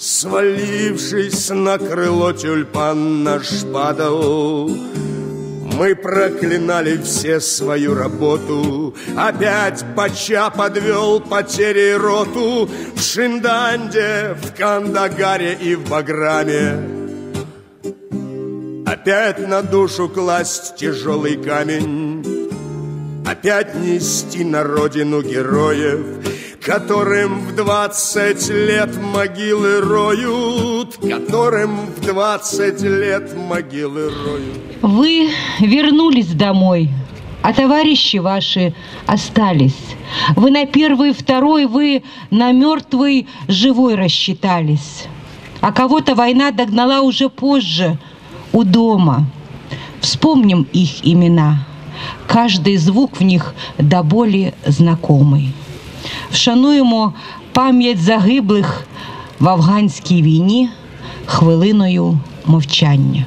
Свалившись на крыло тюльпан наш падал мы проклинали все свою работу. Опять Пача подвел потери роту В Шинданде, в Кандагаре и в Баграме. Опять на душу класть тяжелый камень Опять нести на родину героев Которым в двадцать лет могилы роют Которым в двадцать лет могилы роют Вы вернулись домой, а товарищи ваши остались. Вы на первый, второй, вы на мертвый, живой рассчитались. А кого-то война догнала уже позже, у дома. Вспомним их имена. Каждый звук в них до боли знакомый. Вшануємо пам'ять загиблих в афганській війні хвилиною мовчання.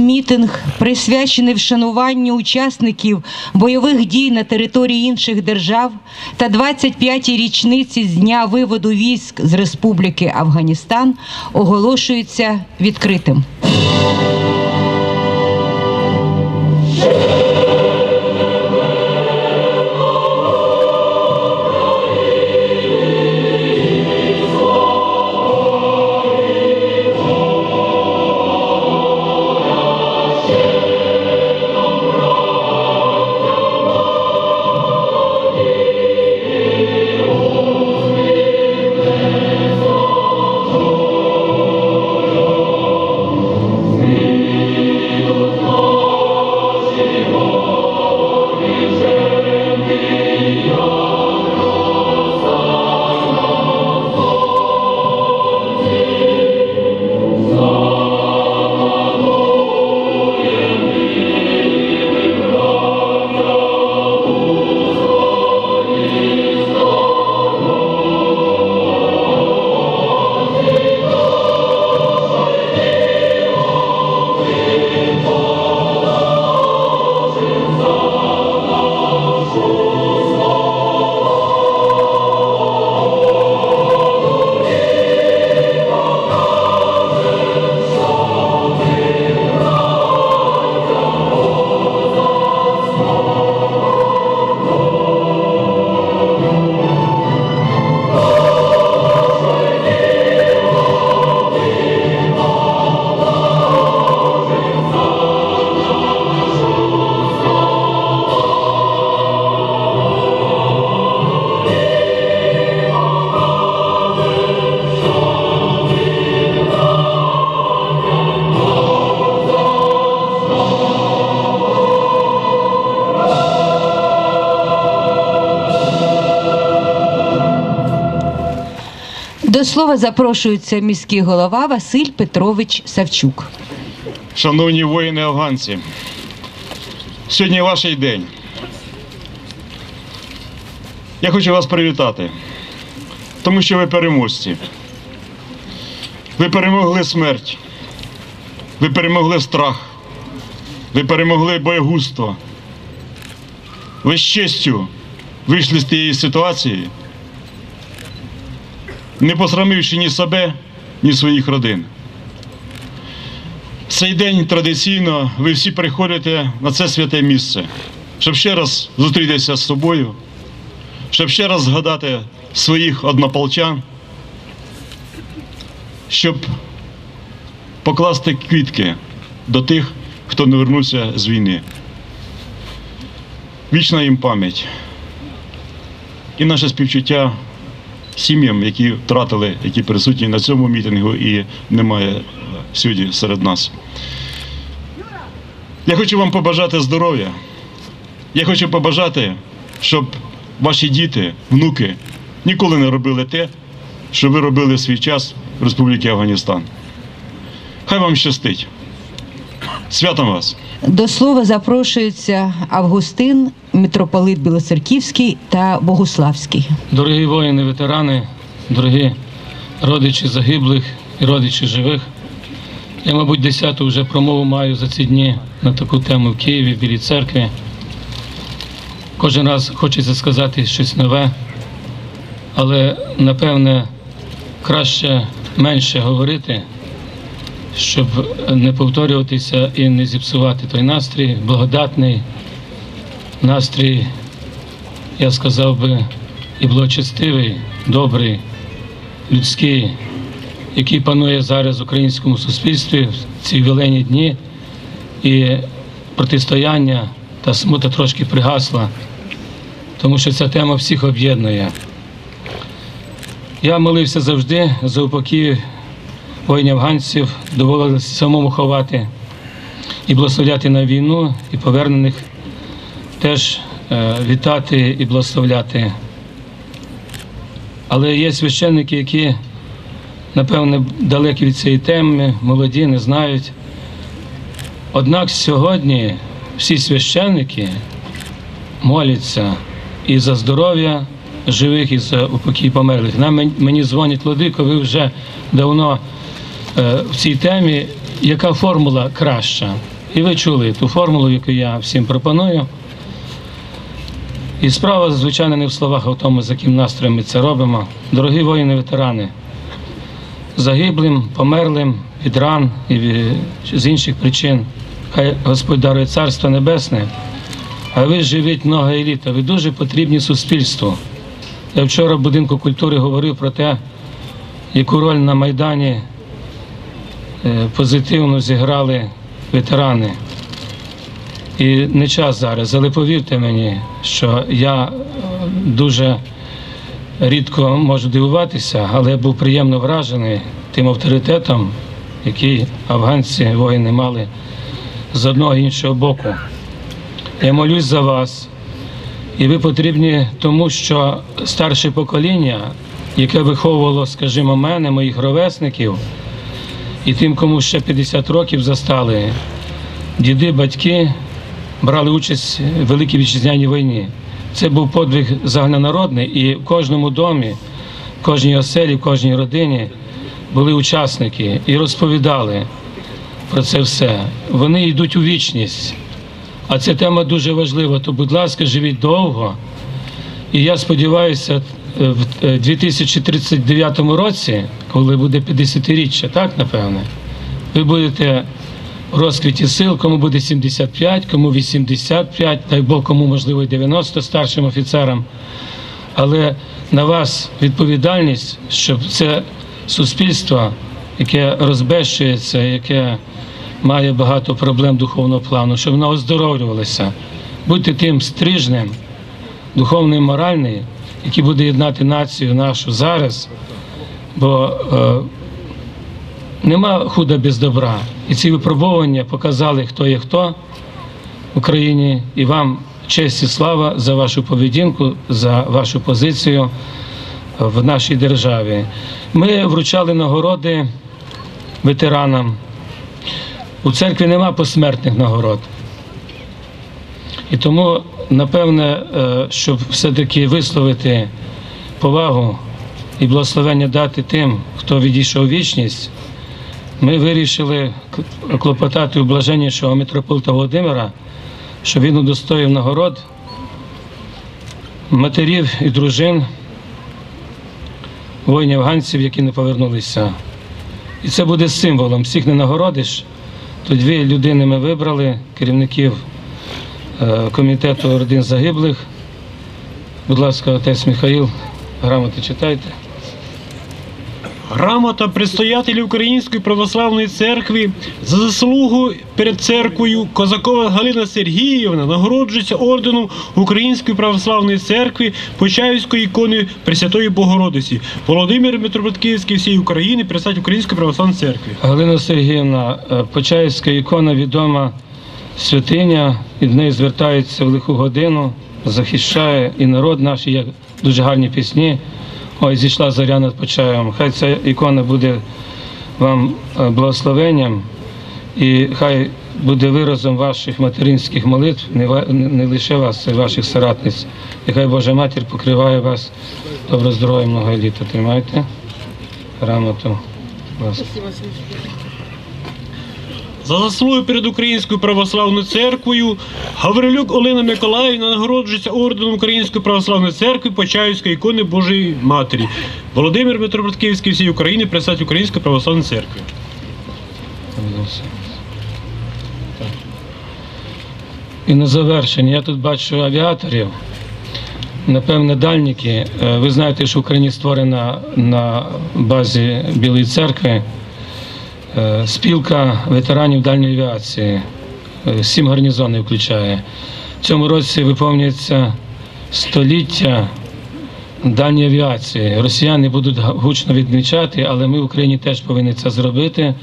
Мітинг присвячений вшануванню учасників бойових дій на території інших держав та 25-й річниці з дня виводу військ з Республіки Афганістан оголошується відкритим. Слова запрошується міський голова Василь Петрович Савчук. Шановні воїни афганці, сьогодні ваш день. Я хочу вас привітати, тому що ви переможці. Ви перемогли смерть, ви перемогли страх, ви перемогли боєгузтво. Ви з честю вийшли з тієї ситуації, не посрамивши ні себе, ні своїх родин. Цей день традиційно ви всі приходите на це святе місце, щоб ще раз зустрітися з собою, щоб ще раз згадати своїх однополчан, щоб покласти квітки до тих, хто не вернувся з війни. Вічна їм пам'ять і наше співчуття сім'ям, які втратили, які присутні на цьому мітингу і немає е, сьогодні серед нас. Я хочу вам побажати здоров'я. Я хочу побажати, щоб ваші діти, внуки ніколи не робили те, що ви робили в свій час в Республіці Афганістан. Хай вам щастить. Святом вас! До слова запрошується Августин, митрополит Білоцерківський та Богуславський. Дорогі воїни, ветерани, дорогі родичі загиблих і родичі живих, Я, мабуть, десяту вже промову маю за ці дні на таку тему в Києві, в Білій церкві. Кожен раз хочеться сказати щось нове, але напевне краще менше говорити, щоб не повторюватися і не зіпсувати той настрій, благодатний настрій, я сказав би, і благочестивий, добрий, людський, який панує зараз в українському суспільстві в ці ювілейні дні, і протистояння та смута трошки пригасла, тому що ця тема всіх об'єднує. Я молився завжди за упокій воїнів афганців, доводилося самому ховати і благословляти на війну, і повернених теж е, вітати і благословляти. Але є священники, які, напевне, далекі від цієї теми, молоді, не знають. Однак сьогодні всі священники моляться і за здоров'я живих, і за упокій померлих. Нам мені дзвонять Владико, ви вже давно в цій темі, яка формула краща. І ви чули ту формулу, яку я всім пропоную. І справа, звичайно, не в словах, а в тому, з яким настроєм ми це робимо. Дорогі воїни-ветерани, загиблим, померлим від ран і з інших причин. Хай Господь дарує Царство Небесне, а ви живіть много і літа. Ви дуже потрібні суспільству. Я вчора в будинку культури говорив про те, яку роль на Майдані е, позитивно зіграли ветерани. І не час зараз, але повірте мені, що я е, дуже рідко можу дивуватися, але був приємно вражений тим авторитетом, який афганці воїни мали з одного і іншого боку. Я молюсь за вас, і ви потрібні тому, що старше покоління, яке виховувало, скажімо, мене, моїх ровесників, і тим, кому ще 50 років застали, діди, батьки брали участь в Великій Вітчизняній війні. Це був подвиг загальнонародний, і в кожному домі, в кожній оселі, в кожній родині були учасники і розповідали про це все. Вони йдуть у вічність. А ця тема дуже важлива. То, будь ласка, живіть довго. І я сподіваюся, е, в е, 2039 році, коли буде 50-річчя, так напевне, ви будете в розквіті сил, кому буде 75, кому 85, дай Бог, кому можливо і 90 старшим офіцерам. Але на вас відповідальність, щоб це суспільство, яке розбещується, яке має багато проблем духовного плану, щоб воно оздоровлювалося. Будьте тим стрижнем, духовний і моральний, який буде єднати націю нашу зараз, бо е, нема худа без добра. І ці випробування показали, хто є хто в Україні, і вам честь і слава за вашу поведінку, за вашу позицію в нашій державі. Ми вручали нагороди ветеранам. У церкві нема посмертних нагород. І тому, напевне, е, щоб все-таки висловити повагу і благословення дати тим, хто відійшов вічність, ми вирішили клопотати у блаженнішого митрополита Володимира, щоб він удостоїв нагород матерів і дружин воїнів афганців, які не повернулися. І це буде символом. Всіх не нагородиш. То дві людини ми вибрали, керівників комітету родин загиблих. Будь ласка, отець Михаїл, грамоти читайте. Грамота предстоятелі Української православної церкви за заслугу перед церквою Козакова Галина Сергіївна нагороджується орденом Української православної церкви Почаївської ікони Пресвятої Богородиці. Володимир Митрополит Київський всієї України, представник Української православної церкви. Галина Сергіївна, е, Почаївська ікона відома святиня, і до неї звертаються в лиху годину, захищає і народ наш, і є дуже гарні пісні. Ой, зійшла зоря над Почаєвом. Хай ця ікона буде вам е, благословенням, і хай буде виразом ваших материнських молитв, не, лише вас, а й ваших соратниць. І хай Божа Матір покриває вас добро здоров'я много літа. Тримайте грамоту. Ласка. За заслуги перед Українською православною церквою Гаврилюк Олена Миколаївна нагороджується орденом Української православної церкви Почаївської ікони Божої Матері. Володимир Митрополит Київський всієї України, представник Української православної церкви. І на завершення я тут бачу авіаторів, напевне, дальніки. Е, Ви знаєте, що Україні створена на базі Білої церкви спілка ветеранів дальньої авіації. Е, Сім гарнізонів включає. В цьому році виповнюється століття дальньої авіації. Росіяни будуть гучно відмічати, але ми в Україні теж повинні це зробити.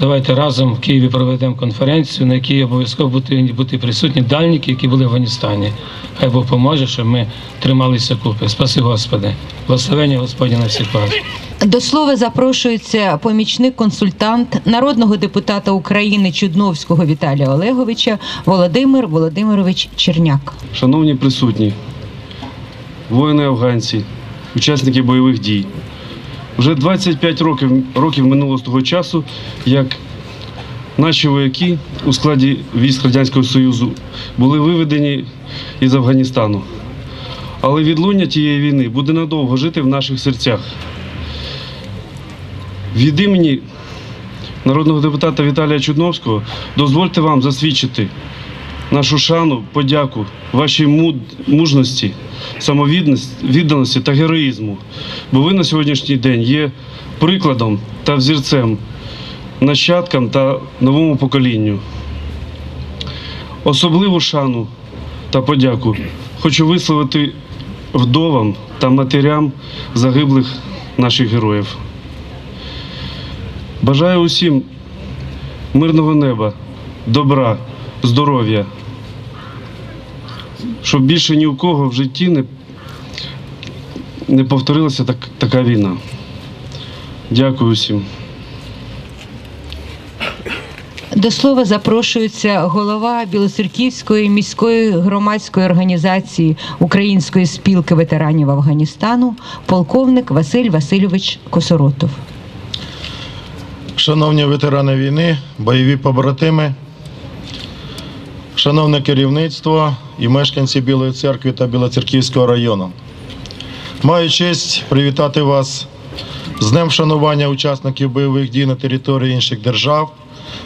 Давайте разом в Києві проведемо конференцію, на якій обов'язково повинні бути присутні дальніки, які були в Афганістані. Хай Бог поможе, щоб ми трималися купи. Спаси Господи. Благословення Господня на всіх вас. До слова запрошується помічник-консультант народного депутата України Чудновського Віталія Олеговича Володимир Володимирович Черняк. Шановні присутні, воїни афганці, учасники бойових дій. Вже 25 років, років минуло з того часу, як наші вояки у складі військ Радянського Союзу були виведені із Афганістану. Але відлуння тієї війни буде надовго жити в наших серцях. Від імені народного депутата Віталія Чудновського дозвольте вам засвідчити нашу шану, подяку вашій мужності, самовідданості та героїзму. Бо ви на сьогоднішній день є прикладом та взірцем нащадкам та новому поколінню. Особливу шану та подяку хочу висловити вдовам та матерям загиблих наших героїв. Бажаю усім мирного неба, добра, здоров'я, щоб більше ні у кого в житті не, не повторилася так, така війна. Дякую усім. До слова запрошується голова Білоцерківської міської громадської організації Української спілки ветеранів Афганістану, полковник Василь Васильович Косоротов. Шановні ветерани війни, бойові побратими, шановне керівництво і мешканці Білої церкви та Білоцерківського району. Маю честь привітати вас з Днем вшанування учасників бойових дій на території інших держав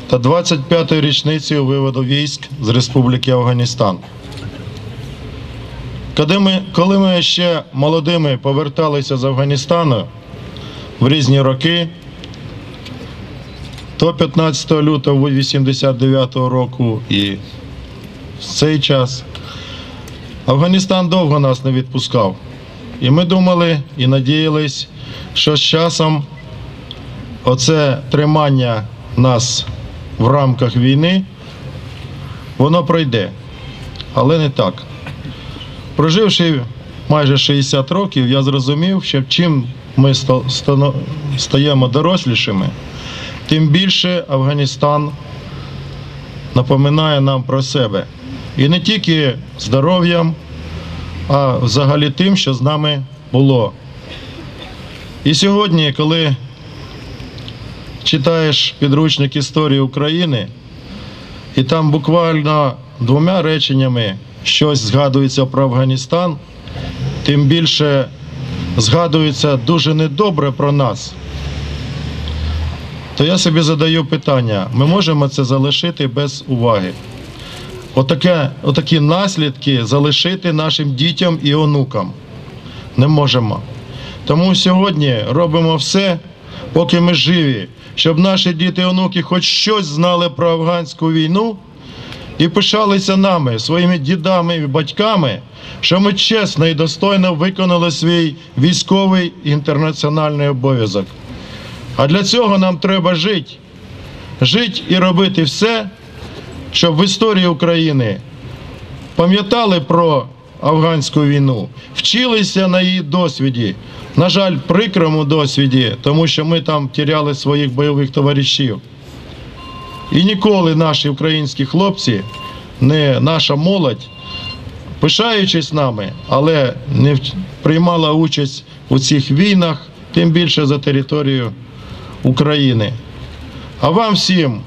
та 25-ю річницею виводу військ з Республіки Афганістан. Коли ми, коли ми ще молодими поверталися з Афганістану в різні роки, то 15 лютого 89 року і в цей час Афганістан довго нас не відпускав. І ми думали і надіялись, що з часом оце тримання нас в рамках війни, воно пройде. Але не так. Проживши майже 60 років, я зрозумів, що чим ми стаємо дорослішими, тим більше Афганістан напоминає нам про себе. І не тільки здоров'ям, а взагалі тим, що з нами було. І сьогодні, коли читаєш підручник історії України, і там буквально двома реченнями щось згадується про Афганістан, тим більше згадується дуже недобре про нас то я собі задаю питання: ми можемо це залишити без уваги? Отаке, отакі наслідки залишити нашим дітям і онукам не можемо. Тому сьогодні робимо все, поки ми живі, щоб наші діти і онуки хоч щось знали про афганську війну і пишалися нами, своїми дідами і батьками, що ми чесно і достойно виконали свій військовий інтернаціональний обов'язок. А для цього нам треба жити. Жити і робити все, щоб в історії України пам'ятали про афганську війну, вчилися на її досвіді. На жаль, прикрому досвіді, тому що ми там тіряли своїх бойових товаришів. І ніколи наші українські хлопці, не наша молодь, пишаючись нами, але не приймала участь у цих війнах, тим більше за територію України. А вам всім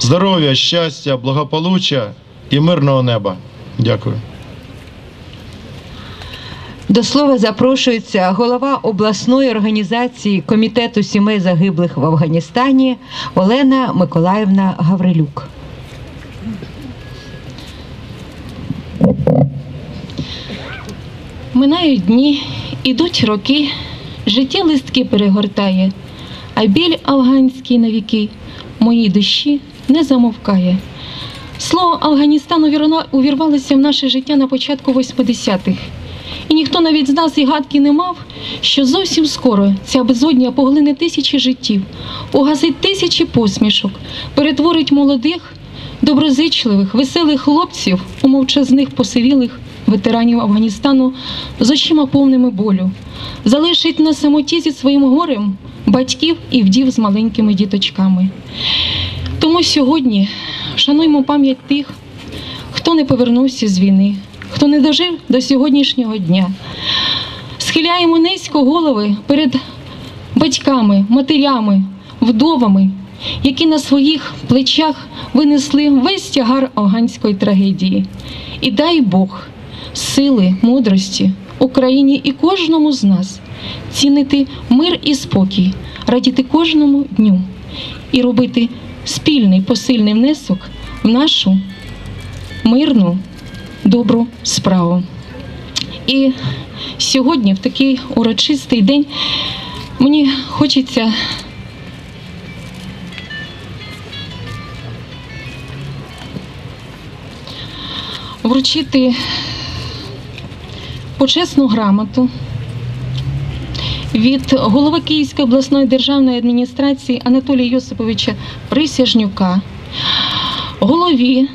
здоров'я, щастя, благополуччя і мирного неба. Дякую. До слова запрошується голова обласної організації Комітету сімей загиблих в Афганістані Олена Миколаївна Гаврилюк. Минають дні, ідуть роки, життя листки перегортає, а біль афганський навіки моїй душі не замовкає. Слово Афганістан увірна- увірвалося в наше життя на початку 80-х. І ніхто навіть з нас і гадки не мав, що зовсім скоро ця безодня поглине тисячі життів, погасить тисячі посмішок, перетворить молодих, доброзичливих, веселих хлопців у мовчазних посивілих ветеранів Афганістану з очима повними болю, залишить на самоті зі своїм горем батьків і вдів з маленькими діточками. Тому сьогодні шануємо пам'ять тих, хто не повернувся з війни, хто не дожив до сьогоднішнього дня. Схиляємо низько голови перед батьками, матерями, вдовами, які на своїх плечах винесли весь тягар афганської трагедії. І дай Бог сили, мудрості Україні і кожному з нас цінити мир і спокій, радіти кожному дню і робити спільний посильний внесок в нашу мирну, добру справу. І сьогодні, в такий урочистий день, мені хочеться вручити почесну грамоту від голови Київської обласної державної адміністрації Анатолія Йосиповича Присяжнюка, голові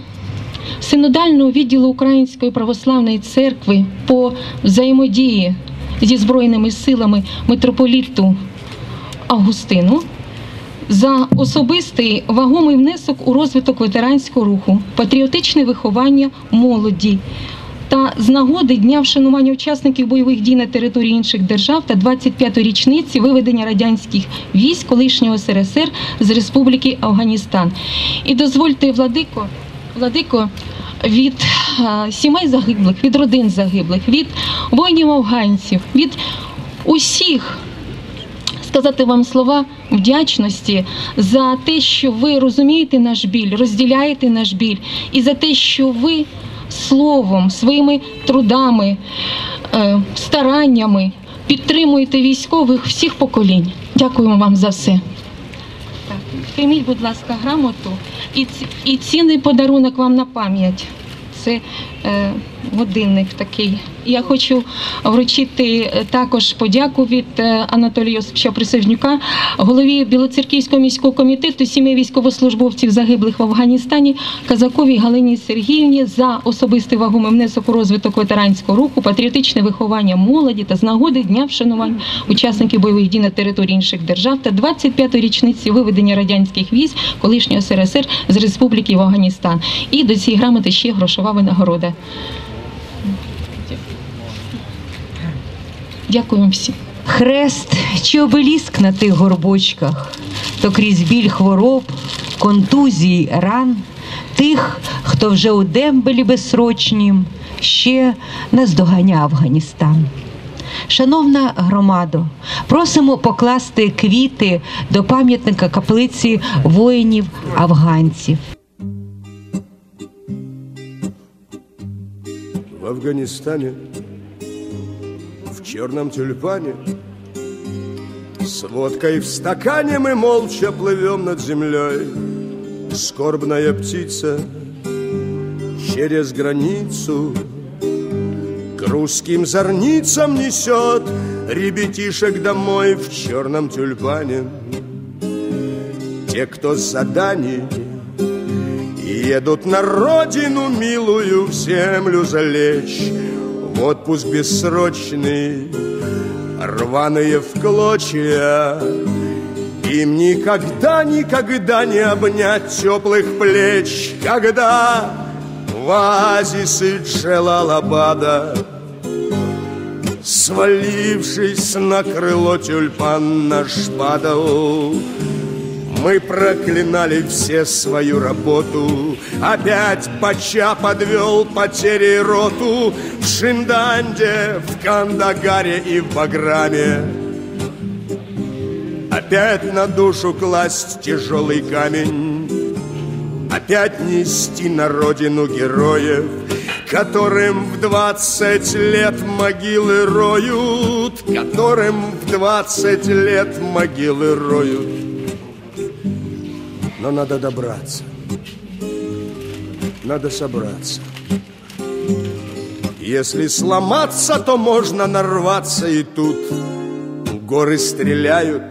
синодального відділу Української православної церкви по взаємодії зі Збройними силами митрополіту Августину за особистий вагомий внесок у розвиток ветеранського руху, патріотичне виховання молоді та з нагоди дня вшанування учасників бойових дій на території інших держав та 25-ї річниці виведення радянських військ колишнього СРСР з Республіки Афганістан. І дозвольте, Владико, Владико, від сімей загиблих, від родин загиблих, від воїнів афганців, від усіх сказати вам слова вдячності за те, що ви розумієте наш біль, розділяєте наш біль, і за те, що ви словом, своїми трудами, е, стараннями підтримуєте військових всіх поколінь. Дякуємо вам за все. Так, прийміть, будь ласка, грамоту і, і цінний подарунок вам на пам'ять. Це е, годинник такий. Я хочу вручити е, також подяку від е, Анатолія Присяжнюка, голові Білоцерківського міського комітету сімей військовослужбовців загиблих в Афганістані Казаковій Галині Сергіївні за особистий вагомий внесок у розвиток ветеранського руху, патріотичне виховання молоді та з нагоди дня вшанування учасників бойових дій на території інших держав та 25-ї річниці виведення радянських військ колишнього СРСР з Республіки в Афганістан. І до цієї грамоти ще грошова винагорода. Дякую всім. Хрест чи обеліск на тих горбочках, то крізь біль хвороб, контузій, ран, тих, хто вже у дембелі безсрочнім, ще наздоганяв Афганістан. Шановна громадо, просимо покласти квіти до пам'ятника каплиці воїнів афганців. В Афганистане, в черном тюльпане, С водкой в стакане мы молча плывем над землей. Скорбная птица через границу К русским зорницам несет Ребятишек домой в черном тюльпане. Те, кто с заданий Едут на родину милую в землю залечь отпуск бессрочный, рваные в клочья. Им никогда, никогда не обнять теплых плеч Когда в оазисы Джелалабада Свалившись на крыло тюльпан наш падал Мы проклинали все свою работу. Опять Бача подвел потери роту. В Шинданде, в Кандагаре и в Баграме. Опять на душу класть тяжелый камень. Опять нести на родину героев Которым в двадцать лет могилы роют Которым в двадцать лет могилы роют Но надо добраться. Надо собраться. Если сломаться, то можно нарваться и тут. Горы стреляют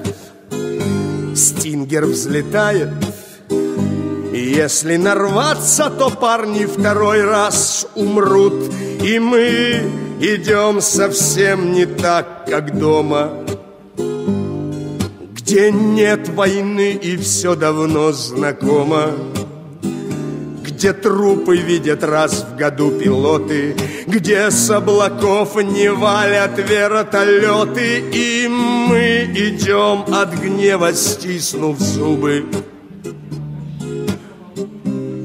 Стингер взлетает. Если нарваться, то парни второй раз умрут. И мы идем совсем не так, как дома Где нет войны и все давно знакомо где трупы видят раз в году пилоты, Где с облаков не валят вертолеты, И мы идем от гнева, стиснув зубы.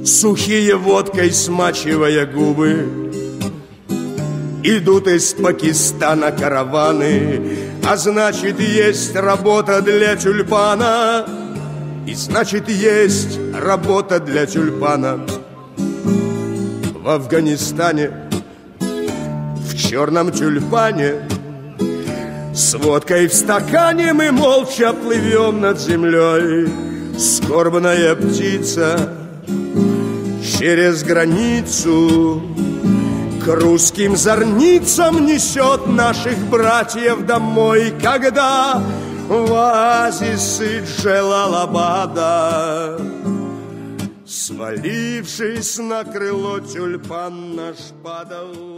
Сухие водкой смачивая губы, Идут из Пакистана караваны, А значит, есть работа для тюльпана, И значит, есть работа для тюльпана. В Афганистане В черном тюльпане С водкой в стакане мы молча плывем над землей. Скорбная птица через границу К русским зорницам несет наших братьев домой Когда в оазисы Джелалабада Свалившись на крыло тюльпан наш падал